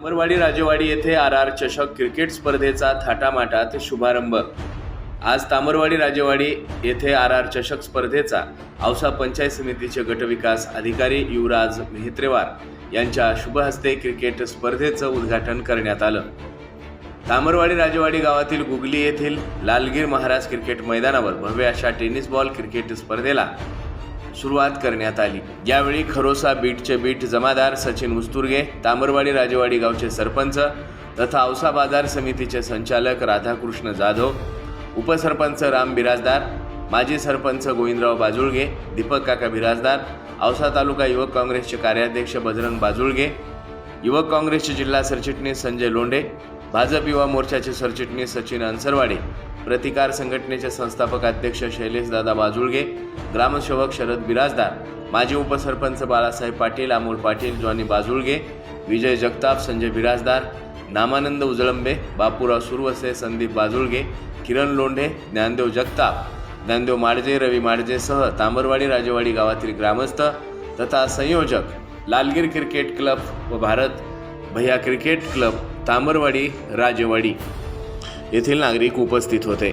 उमरवाडी राजेवाडी येथे R R चषक cricket स्पर्धेचा थाटामाटात शुभारंभ. आज तामरवाडी राजेवाडी येथे आर आर चषक स्पर्धेचा औसा पंचायत समितीचे गटविकास अधिकारी युवराज मेहत्रेवार यांच्या शुभहस्ते क्रिकेट स्पर्धेचं उद्घाटन करण्यात आलं. तामरवाडी राजेवाडी गावातील गुगली येथील लालगीर महाराज क्रिकेट मैदानावर भव्य अशा टेनिस बॉल क्रिकेट स्पर्धेला सुरुवात करण्यात आली. यावेळी खरोसा बीटचे बीट जमादार सचिन उस्तुर्गे तामरवाडी राजेवाडी गावचे सरपंच तथा औसा बाजार समितीचे संचालक राधाकृष्ण जाधव उपसरपंच राम बिराजदार माजी सरपंच गोविंदराव बाजुळगे दीपक काका बिराजदार औसा तालुका युवक काँग्रेसचे कार्याध्यक्ष बजरंग बाजुळगे युवक काँग्रेसचे जिल्हा सरचिटणीस संजय लोंढे भाजप युवा मोर्चाचे सरचिटणीस सचिन अन्सरवाडे प्रतिकार संघटनेचे संस्थापक अध्यक्ष शैलेशदादा बाजुळगे ग्रामसेवक शरद बिराजदार माजी उपसरपंच बाळासाहेब पाटील अमोल पाटील जॉनी बाजुळगे विजय जगताप संजय बिराजदार नामानंद उजळंबे बापूराव सुरवसे संदीप बाजुळगे किरण लोंढे ज्ञानदेव जगताप ज्ञानदेव माडजे रवी माडजेसह तांबरवाडी राजेवाडी गावातील ग्रामस्थ तथा संयोजक लालगीर क्रिकेट क्लब व भारत भैया क्रिकेट क्लब तांबरवाडी राजेवाडी. येथील नागरिक उपस्थित होते.